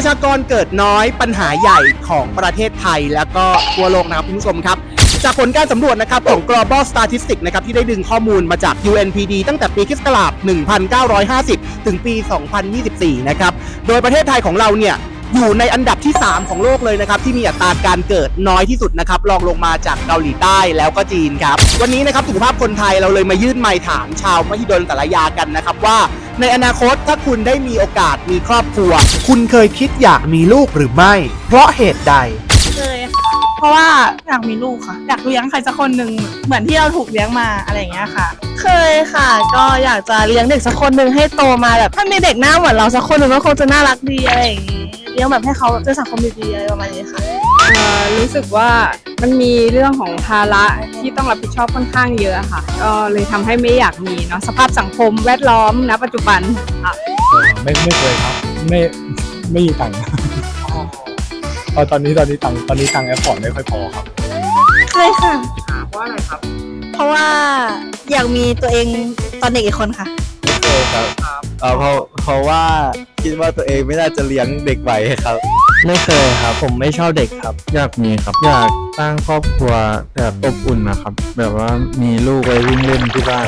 ประชากรเกิดน้อยปัญหาใหญ่ของประเทศไทย แล้วก็ทั่วโลกนะครับคุณผู้ชมครับ จากผลการสำรวจนะครับของ global statistics นะครับที่ได้ดึงข้อมูลมาจาก UNPD ตั้งแต่ปีคริสต์ศักราช1950 ถึงปี 2024 นะครับ โดยประเทศไทยของเราเนี่ย อยู่ในอันดับที่ 3 ของโลกเลยนะครับที่มีอัตราการเกิดน้อยที่สุดนะครับรองลงมาจากเกาหลีใต้แล้วก็จีนครับ วันนี้นะครับสุขภาพคนไทยเราเลยมายื่นไมค์ถามชาวมหิดลสารยากันนะครับว่า ในอนาคตถ้าคุณได้มีโอกาสมีครอบครัว คุณเคยคิดอยากมีลูกหรือไม่ เพราะเหตุใด เคยค่ะเพราะว่าอยากมีลูกค่ะ อยากเลี้ยงใครสักคนหนึ่งเหมือนที่เราถูกเลี้ยงมาอะไรอย่างเงี้ยค่ะ เคยค่ะ ก็อยากจะเลี้ยงเด็กสักคนหนึ่งให้โตมาแบบถ้ามีเด็กหน้าเหมือนเราสักคนหนึ่งก็คงจะน่ารักดีอะไรอย่างงี้ เลี้ยงแบบให้เขาเจอสังคมดีๆอะไรประมาณนี้ค่ะ เอ่อรู้สึกว่ามันมีเรื่องของภาระที่ต้องรับผิดชอบค่อนข้างเยอะค่ะก็เลยทำให้ไม่อยากมีเนาะสภาพสังคมแวดล้อมณปัจจุบันค่ะ ไม่ไม่เคยครับ ไม่ไม่มีตังค์เพราะตอนนี้ตอนนี้ตังค์ตอนนี้ตังค์แอปพอร์ตไม่ค่อยพอครับ เคยค่ะ เพราะอะไรครับเพราะว่าอยากมีตัวเองตอนเด็กอีกคนค่ะ ไม่เคยครับ เออเพราะเพราะว่าคิดว่าตัวเองไม่น่าจะเลี้ยงเด็กไหวครับ ไม่เคยครับ ผมไม่ชอบเด็กครับ อยากมีครับ อยากสร้างครอบครัวแบบอบอุ่นนะครับ แบบว่ามีลูกไว้วิ่งเล่นที่บ้าน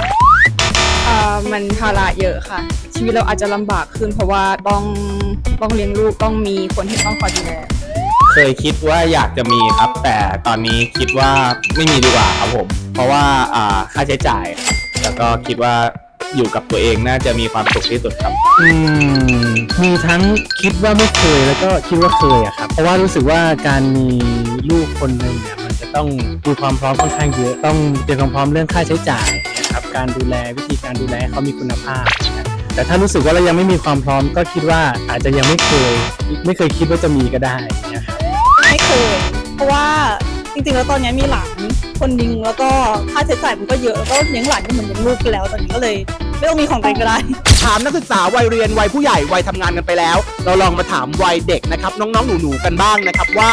เอ่อมันภาระเยอะค่ะ ชีวิตเราอาจจะลำบากขึ้น เพราะว่าต้องต้องเลี้ยงลูกต้องมีคนที่ต้องคอยดูแลเคยคิดว่าอยากจะมีครับ แต่ตอนนี้คิดว่าไม่มีดีกว่าครับผม เพราะว่าอ่าค่าใช้จ่ายครับแล้วก็คิดว่า อยู่กับตัวเองน่าจะมีความสุขที่สุดครับ อืมมีทั้งคิดว่าไม่เคยแล้วก็คิดว่าเคยอะครับ เพราะว่ารู้สึกว่าการมีลูกคนหนึ่งเนี่ยมันจะต้องดูความพร้อมค่อนข้างเยอะต้องเตรียมความพร้อมเรื่องค่าใช้จ่ายนะครับการดูแลวิธีการดูแลให้เขามีคุณภาพนะครับแต่ถ้ารู้สึกว่าเรายังไม่มีความพร้อมก็คิดว่าอาจจะยังไม่เคย ไม่เคยคิดว่าจะมีก็ได้นะครับไม่เคย เพราะว่าจริงๆ แล้วตอนนี้มีหลานคนหนึงแล้วก็ค่าใช้จ่ายมันก็เยอะแล้วก็เลี้ยงหลานก็เหมือนเลี้ยงลูกไปแล้วตอนนี้ก็เลย ไม่ต้องมีของตัวเองก็ได้ ถามนักศึกษาวัยเรียนวัยผู้ใหญ่วัยทำงานกันไปแล้ว เราลองมาถามวัยเด็กนะครับ น้องๆหนูๆกันบ้างนะครับว่า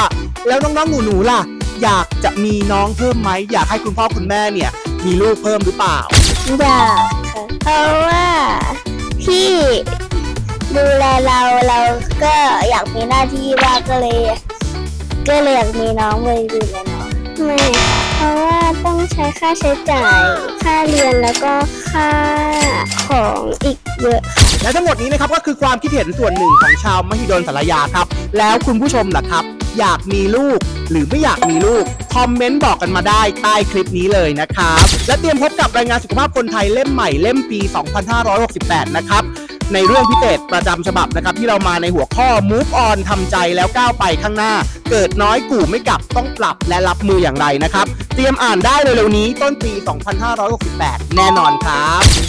แล้วน้องๆหนูๆล่ะ อยากจะมีน้องเพิ่มไหมอยากให้คุณพ่อคุณแม่เนี่ยมีลูกเพิ่มหรือเปล่า อยากค่ะเพราะว่าพี่ดูแลเราเราก็อยากมีหน้าที่ว่างก็เลย ก็เลยอยากมีน้องเลยดูแลน้องไม่ค่ะ เพราะว่าต้องใช้ค่าใช้จ่าย ค่าเรียนแล้วก็ค่าของอีกเยอะค่ะและทั้งหมดนี้นะครับก็คือความคิดเห็นส่วนหนึ่งของชาวมหิดลสารยาครับ แล้วคุณผู้ชมล่ะครับ อยากมีลูกหรือไม่อยากมีลูก คอมเมนต์บอกกันมาได้ใต้คลิปนี้เลยนะครับ และเตรียมพบกับรายงานสุขภาพคนไทยเล่มใหม่เล่มปี 2568 นะครับ ในเรื่องพิเศษประจำฉบับนะครับ ที่เรามาในหัวข้อ move on ทำใจแล้วก้าวไปข้างหน้า เกิดน้อยกู่ไม่กลับต้องปรับและรับมืออย่างไรนะครับ เตรียมอ่านได้เร็วๆนี้ต้นปี 2568 แน่นอนครับ